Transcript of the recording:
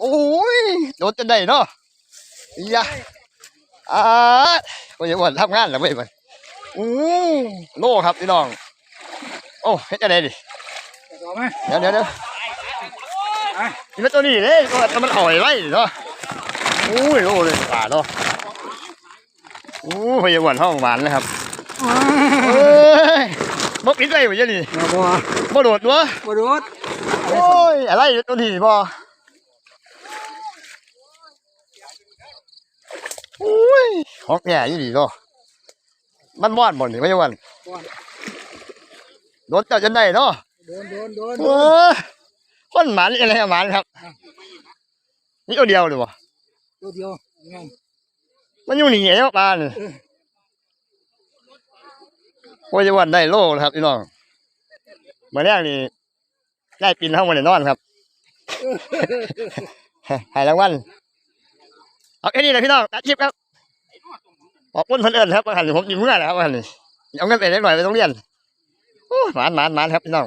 โอ้ยโดนจะได้เนาะอียะอ่าโอ้ยวันทำงานแล้วเว้ยมันอู้โล่ครับพี่น้อง โอ้เฮ็ดจะได้ดิต่อไหมเดี๋ยวเดี๋ยวเดี๋ยวนี่มันตัวนี้เลยก็ทำมันอ่อยไว้เนาะอู้ยโล่เลยป่าเนาะอู้พยาวันห้องหวานนะครับเอ้ยบกปิดไว้บ่ยังนี่มาบ่บ่โดดวะบ่โดดโอ้ยอะไรตัวนี้บ่ อ้ยของแก่ยี่ดีเนาะมันว่านบ่นี่ไม่ใช่ว่านโดนเจ้าจนได้เนาะโดนโดนโดนโอ้ยคนหมันอะไรหมันครับ นี่ตัวเดียวเลยบ่ตัวเดียวไงมันอยู่นี่ไงปลานี่โอ้ยจะวันได้โลนะครับพี่น้องเมื่อแรกนี่ได้ปีนเข้ามาในนอนครับหายรางวัล เอาแค่นี้เลยพี่น้องตัดคลิปครับบอกคุณเพื่อนเอิญครับว่าหันผมกินเมื่อแล้วครับว่าหันนี้เอาเงินไปเล็กหน่อยไปต้องเรียนโอ้หมานหมานหมานครับพี่น้อง